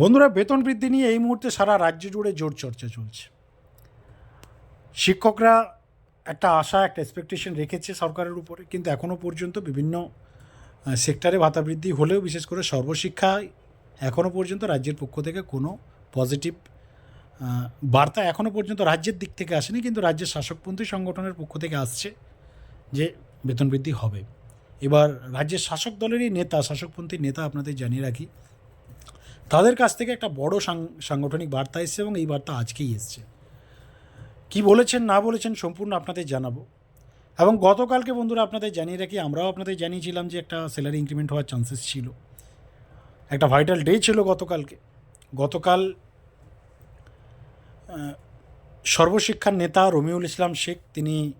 বন্ধুরা, বেতন বৃদ্ধি নিয়ে এই মুহূর্তে সারা রাজ্য জুড়ে জোর চর্চা চলছে। শিক্ষকরা একটা আশা, একটা এক্সপেকটেশন রেখেছে সরকারের উপরে, কিন্তু এখনও পর্যন্ত বিভিন্ন সেক্টরে ভাতা বৃদ্ধি হলেও, বিশেষ করে সর্বশিক্ষায় এখনও পর্যন্ত রাজ্যের পক্ষ থেকে কোনো পজিটিভ বার্তা এখনও পর্যন্ত রাজ্যের দিক থেকে আসেনি, কিন্তু রাজ্যের শাসকপন্থী সংগঠনের পক্ষ থেকে আসছে যে বেতন বৃদ্ধি হবে। এবার রাজ্যের শাসক দলেরই নেতা, শাসকপন্থী নেতা আপনাদের জানিয়ে রাখি তাদের কাছ থেকে একটা বড় সাংগঠনিক বার্তা এসছে এবং এই বার্তা আজকেই এসছে। কি বলেছেন, না বলেছেন সম্পূর্ণ আপনাদের জানাব। এবং গতকালকে বন্ধুরা আপনাদের জানিয়ে রাখি, আমরাও আপনাদের জানিয়েছিলাম যে একটা স্যালারি ইনক্রিমেন্ট হওয়ার চান্সেস ছিল। একটা ভাইটাল ডে ছিল গতকালকে। গতকাল সর্বশিক্ষার নেতা রমিউল ইসলাম শেখ, তিনি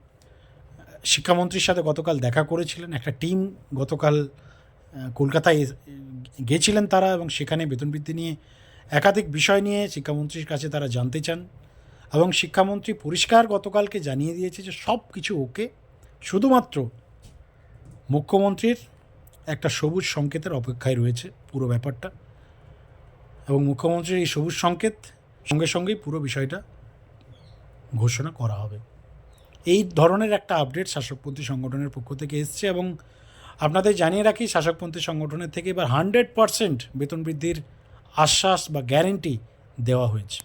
শিক্ষামন্ত্রীর সাথে গতকাল দেখা করেছিলেন। একটা টিম গতকাল কলকাতায় গেছিলেন তারা এবং সেখানে বেতন বৃদ্ধি নিয়ে একাধিক বিষয় নিয়ে শিক্ষামন্ত্রীর কাছে তারা জানতে চান এবং শিক্ষামন্ত্রী পরিষ্কার গতকালকে জানিয়ে দিয়েছে যে সব কিছু ওকে, শুধুমাত্র মুখ্যমন্ত্রীর একটা সবুজ সংকেতের অপেক্ষায় রয়েছে পুরো ব্যাপারটা এবং মুখ্যমন্ত্রীর এই সবুজ সংকেত সঙ্গে সঙ্গেই পুরো বিষয়টা ঘোষণা করা হবে। এই ধরনের একটা আপডেট শাসকপন্থী সংগঠনের পক্ষ থেকে এসছে এবং আপনাদের জানিয়ে রাখি, শাসকপন্থী সংগঠনের থেকে এবার হান্ড্রেড পারসেন্ট বেতন বৃদ্ধির আশ্বাস বা গ্যারেন্টি দেওয়া হয়েছে।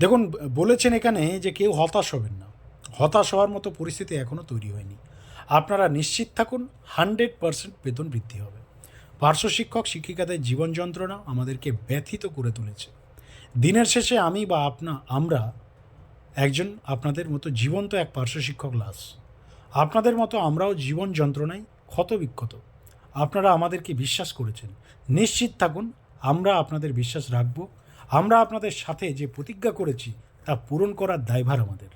দেখুন, বলেছেন এখানে যে কেউ হতাশ হবেন না। হতাশ হওয়ার মতো পরিস্থিতি এখনও তৈরি হয়নি। আপনারা নিশ্চিত থাকুন, হান্ড্রেড পারসেন্ট বেতন বৃদ্ধি হবে। পার্শ্ব শিক্ষক, শিক্ষিকাদের জীবন যন্ত্রণা আমাদেরকে ব্যথিত করে তুলেছে। দিনের শেষে আমি বা আপনা, আমরা একজন আপনাদের মতো জীবন্ত এক পার্শ্ব শিক্ষক লাশ। আপনাদের মতো আমরাও জীবন যন্ত্রণায় ক্ষতবিক্ষত। আপনারা আমাদেরকে বিশ্বাস করেছেন। নিশ্চিত থাকুন, আমরা আপনাদের বিশ্বাস রাখব। আমরা আপনাদের সাথে যে প্রতিজ্ঞা করেছি, তা পূরণ করার দায়ভার আমাদের।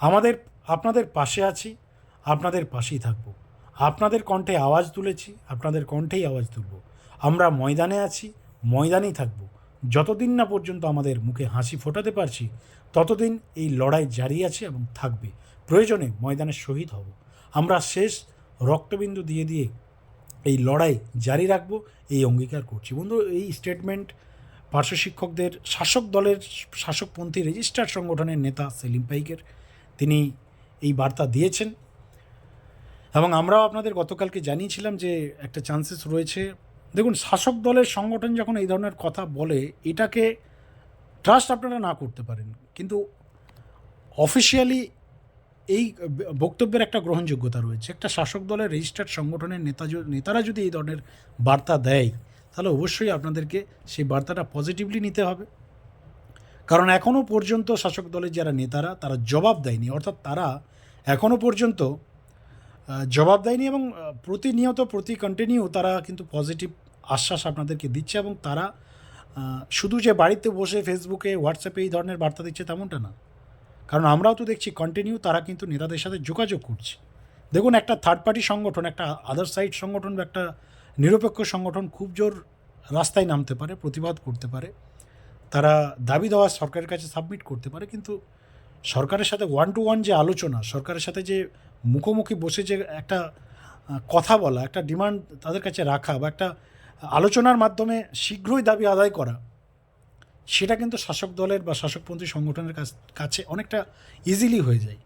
আমাদের, আপনাদের পাশে আছি, আপনাদের পাশেই থাকব। আপনাদের কণ্ঠে আওয়াজ তুলেছি, আপনাদের কণ্ঠেই আওয়াজ তুলব। আমরা ময়দানে আছি, ময়দানেই থাকব। যতদিন না পর্যন্ত আমাদের মুখে হাসি ফোটাতে পারছি, ততদিন এই লড়াই জারি আছে এবং থাকবে। প্রয়োজনে ময়দানে শহীদ হব। আমরা শেষ রক্তবিন্দু দিয়ে দিয়ে এই লড়াই জারি রাখব, এই অঙ্গীকার করছি। বন্ধু, এই স্টেটমেন্ট পার্শ্ব শিক্ষকদের, শাসক দলের, শাসকপন্থী রেজিস্টার্ড সংগঠনের নেতা সেলিম পাইকের, তিনি এই বার্তা দিয়েছেন। এবং আমরাও আপনাদের গতকালকে জানিয়েছিলাম যে একটা চান্সেস রয়েছে। দেখুন, শাসক দলের সংগঠন যখন এই ধরনের কথা বলে, এটাকে ট্রাস্ট আপনারা না করতে পারেন। কিন্তু অফিসিয়ালি এই বক্তব্যের একটা গ্রহণযোগ্যতা রয়েছে। একটা শাসক দলের রেজিস্টার্ড সংগঠনের নেতা নেতারা যদি এই ধরনের বার্তা দেয়, তাহলে অবশ্যই আপনাদেরকে সেই বার্তাটা পজিটিভলি নিতে হবে। কারণ এখনও পর্যন্ত শাসক দলের যারা নেতারা, তারা জবাব দেয়নি। অর্থাৎ তারা এখনও পর্যন্ত জবাব দেয়নি এবং প্রতিনিয়ত প্রতি কন্টিনিউ তারা কিন্তু পজিটিভ আশ্বাস আপনাদেরকে দিচ্ছে এবং তারা শুধু যে বাড়িতে বসে ফেসবুকে হোয়াটসঅ্যাপে এই ধরনের বার্তা দিচ্ছে তেমনটা না। কারণ আমরাও তো দেখছি কন্টিনিউ তারা কিন্তু নেতাদের সাথে যোগাযোগ করছে। দেখুন, একটা থার্ড পার্টি সংগঠন, একটা আদার সাইড সংগঠন বা একটা নিরপেক্ষ সংগঠন খুব জোর রাস্তায় নামতে পারে, প্রতিবাদ করতে পারে। তারা দাবি দেওয়া সরকারের কাছে সাবমিট করতে পারে, কিন্তু সরকারের সাথে ওয়ান টু ওয়ান যে আলোচনা, সরকারের সাথে যে মুখোমুখি বসে যে একটা কথা বলা, একটা ডিমান্ড তাদের কাছে রাখা বা একটা আলোচনার মাধ্যমে শীঘ্রই দাবি আদায় করা সেটা কিন্তু শাসক দলের বা শাসকপন্থী সংগঠনের কাছ- অনেকটা ইজিলি হয়ে যায়।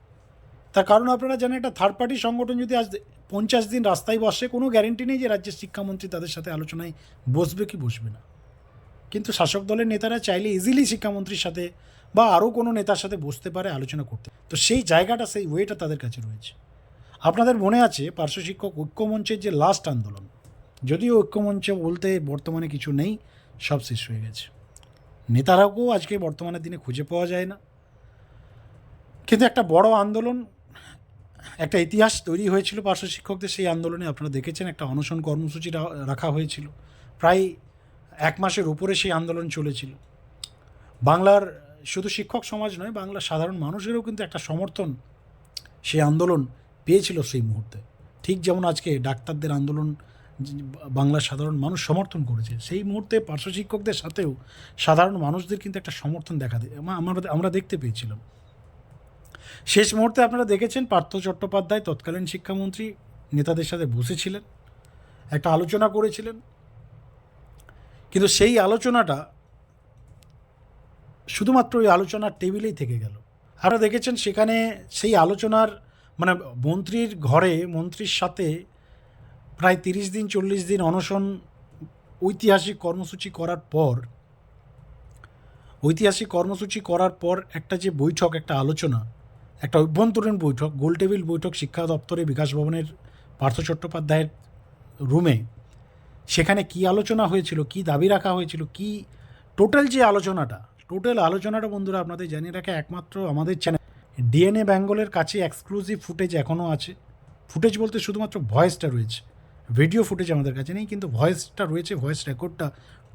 তার কারণ আপনারা জানেন, একটা থার্ড পার্টি সংগঠন যদি আজ পঞ্চাশ দিন রাস্তায় বসে, কোনো গ্যারেন্টি নেই যে রাজ্যের শিক্ষামন্ত্রী তাদের সাথে আলোচনায় বসবে কি বসবে না। কিন্তু শাসক দলের নেতারা চাইলে ইজিলি শিক্ষামন্ত্রীর সাথে বা আরও কোনো নেতার সাথে বসতে পারে, আলোচনা করতে। তো সেই জায়গাটা, সেই ওয়েটা তাদের কাছে রয়েছে। আপনাদের মনে আছে পার্শ্ব শিক্ষক ঐক্যমঞ্চের যে লাস্ট আন্দোলন? যদিও ঐক্যমঞ্চ বলতে বর্তমানে কিছু নেই, সব শেষ হয়ে গেছে। নেতারাকেও আজকে বর্তমানের দিনে খুঁজে পাওয়া যায় না। কিন্তু একটা বড় আন্দোলন, একটা ইতিহাস তৈরি হয়েছিল পার্শ্ব শিক্ষকদের, সেই আন্দোলনে আপনারা দেখেছেন একটা অনশন কর্মসূচি রাখা হয়েছিল। প্রায় এক মাসের উপরে সেই আন্দোলন চলেছিল। বাংলার শুধু শিক্ষক সমাজ নয়, বাংলার সাধারণ মানুষেরও কিন্তু একটা সমর্থন সেই আন্দোলন পেয়েছিল সেই মুহূর্তে। ঠিক যেমন আজকে ডাক্তারদের আন্দোলন বাংলার সাধারণ মানুষ সমর্থন করেছে। সেই মুহূর্তে পার্শ্ব শিক্ষকদের সাথেও সাধারণ মানুষদের কিন্তু একটা সমর্থন দেখা দেয় আমরা আমরা দেখতে পেয়েছিলাম। শেষ মুহূর্তে আপনারা দেখেছেন পার্থ চট্টোপাধ্যায় তৎকালীন শিক্ষামন্ত্রী নেতাদের সাথে বসেছিলেন, একটা আলোচনা করেছিলেন। কিন্তু সেই আলোচনাটা শুধুমাত্র ওই আলোচনার টেবিলেই থেকে গেল। আপনারা দেখেছেন সেখানে সেই আলোচনার মানে মন্ত্রীর ঘরে মন্ত্রীর সাথে প্রায় তিরিশ দিন, চল্লিশ দিন অনশন ঐতিহাসিক কর্মসূচি করার পর, ঐতিহাসিক কর্মসূচি করার পর একটা যে বৈঠক, একটা আলোচনা, একটা অভ্যন্তরীণ বৈঠক গোলটেবিল বৈঠক শিক্ষা দপ্তরে বিকাশ ভবনের পার্থ চট্টোপাধ্যায়ের রুমে সেখানে কি আলোচনা হয়েছিল, কি দাবি রাখা হয়েছিল, কি টোটাল যে আলোচনাটা টোটাল আলোচনাটা বন্ধুরা আপনাদের জানিয়ে রাখা একমাত্র আমাদের চ্যানেল ডিএনএ বেঙ্গলের কাছে এক্সক্লুসিভ ফুটেজ এখনও আছে। ফুটেজ বলতে শুধুমাত্র ভয়েসটা রয়েছে। ভিডিও ফুটেজ আমাদের কাছে নেই, কিন্তু ভয়েসটা রয়েছে, ভয়েস রেকর্ডটা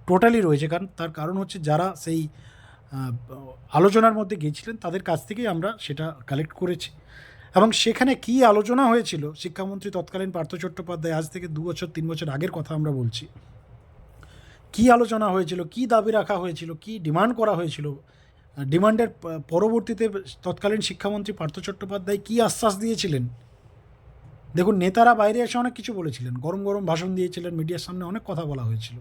টোটালি রয়েছে। কারণ তার কারণ হচ্ছে যারা সেই আলোচনার মধ্যে গিয়েছিলেন, তাদের কাছ থেকেই আমরা সেটা কালেক্ট করেছি। এবং সেখানে কি আলোচনা হয়েছিল, শিক্ষামন্ত্রী তৎকালীন পার্থ চট্টোপাধ্যায় আজ থেকে দু বছর, তিন বছর আগের কথা আমরা বলছি। কি আলোচনা হয়েছিল, কি দাবি রাখা হয়েছিল, কি ডিমান্ড করা হয়েছিল ডিমান্ডের পরবর্তীতে তৎকালীন শিক্ষামন্ত্রী পার্থ চট্টোপাধ্যায় কী আশ্বাস দিয়েছিলেন? দেখুন, নেতারা বাইরে এসে অনেক কিছু বলেছিলেন। গরম গরম ভাষণ দিয়েছিলেন, মিডিয়ার সামনে অনেক কথা বলা হয়েছিল।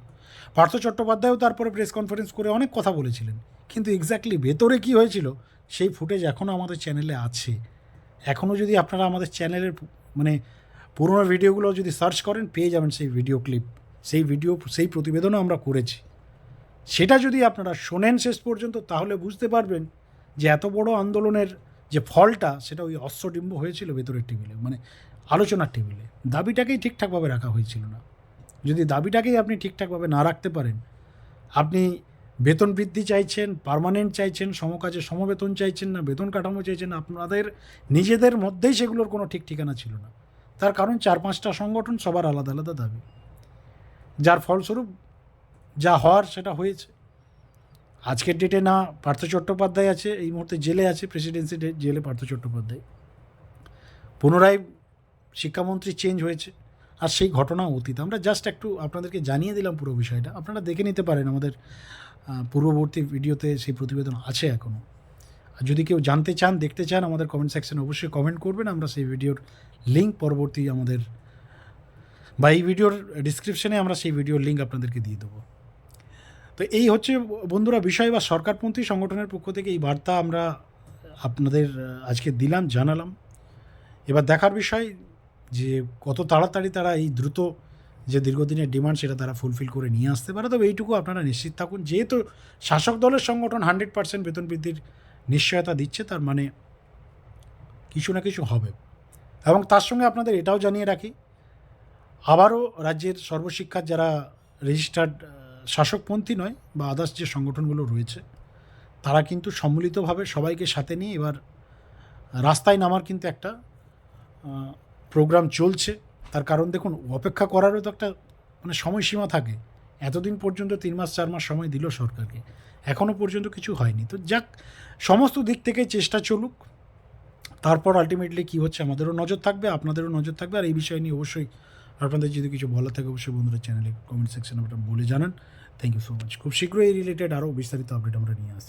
পার্থ চট্টোপাধ্যায়ও তারপরে প্রেস কনফারেন্স করে অনেক কথা বলেছিলেন। কিন্তু এক্স্যাক্টলি ভেতরে কি হয়েছিল, সেই ফুটেজ এখনও আমাদের চ্যানেলে আছে। এখনও যদি আপনারা আমাদের চ্যানেলের মানে পুরোনো ভিডিওগুলো যদি সার্চ করেন, পেয়ে যাবেন সেই ভিডিও ক্লিপ সেই ভিডিও সেই প্রতিবেদনও আমরা করেছি। সেটা যদি আপনারা শোনেন শেষ পর্যন্ত, তাহলে বুঝতে পারবেন যে এত বড় আন্দোলনের যে ফলটা, সেটা ওই অশ্বডিম্ব হয়েছিল ভেতরের টেবিলে মানে আলোচনার টেবিলে। দাবিটাকেই ঠিকঠাকভাবে রাখা হয়েছিল না। যদি দাবিটাকেই আপনি ঠিকঠাকভাবে না রাখতে পারেন, আপনি বেতন বৃদ্ধি চাইছেন পার্মানেন্ট চাইছেন, সমকাজে সমবেতন চাইছেন না, বেতন কাঠামো চাইছেন, আপনাদের নিজেদের মধ্যেই সেগুলোর কোনো ঠিক ঠিকানা ছিল না। তার কারণ চার পাঁচটা সংগঠন সবার আলাদা আলাদা দাবি। যার ফলস্বরূপ যা হওয়ার সেটা হয়েছে। আজকের ডেটে না, পার্থ চট্টোপাধ্যায় আছে, এই মুহূর্তে জেলে আছে প্রেসিডেন্সি জেলে পার্থ চট্টোপাধ্যায়। পুনরায় শিক্ষামন্ত্রী চেঞ্জ হয়েছে। আর সেই ঘটনা অতীত। আমরা জাস্ট একটু আপনাদেরকে জানিয়ে দিলাম পুরো বিষয়টা। আপনারা দেখে নিতে পারেন আমাদের পূর্ববর্তী ভিডিওতে সেই প্রতিবেদন আছে এখনও আর যদি কেউ জানতে চান, দেখতে চান আমাদের কমেন্ট সেকশনে অবশ্যই কমেন্ট করবেন। আমরা সেই ভিডিওর লিঙ্ক পরবর্তী আমাদের, বা এই ভিডিওর ডিসক্রিপশনে আমরা সেই ভিডিওর লিঙ্ক আপনাদেরকে দিয়ে দেবো। তো এই হচ্ছে বন্ধুরা বিষয়, বা সরকারপন্থী সংগঠনের পক্ষ থেকে এই বার্তা আমরা আপনাদের আজকে দিলাম, জানালাম। এবার দেখার বিষয় যে কত তাড়াতাড়ি তারা এই দ্রুত যে দীর্ঘদিনের ডিমান্ড সেটা তারা ফুলফিল করে নিয়ে আসতে পারে। তবে এইটুকু আপনারা নিশ্চিত থাকুন, যেহেতু শাসক দলের সংগঠন হান্ড্রেড পার্সেন্ট বেতন বৃদ্ধির নিশ্চয়তা দিচ্ছে, তার মানে কিছু না কিছু হবে। এবং তার সঙ্গে আপনাদের এটাও জানিয়ে রাখি, আবারও রাজ্যের সর্বশিক্ষার যারা রেজিস্টার্ড শাসকপন্থী নয় বা আদার্স যে সংগঠনগুলো রয়েছে, তারা কিন্তু সম্মিলিতভাবে সবাইকে সাথে নিয়ে এবার রাস্তায় নামার কিন্তু একটা প্রোগ্রাম চলছে, তার কারণ দেখুন, অপেক্ষা করারও তো একটা মানে সময়সীমা থাকে। এতদিন পর্যন্ত তিন মাস, চার মাস সময় দিল সরকারকে। এখনও পর্যন্ত কিছু হয়নি। তো যাক, সমস্ত দিক থেকে চেষ্টা চলুক। তারপর আলটিমেটলি কী হচ্ছে আমাদেরও নজর থাকবে, আপনাদেরও নজর থাকবে। আর এই বিষয় নিয়ে অবশ্যই আপনাদের যদি কিছু বলার থাকে, অবশ্যই বন্ধুরা চ্যানেলে কমেন্ট সেকশনে আপনারা বলে জানান। থ্যাংক ইউ সো মাচ খুব শীঘ্রই এই রিলেটেড আরও বিস্তারিত আপডেট আমরা নিয়ে আসছি।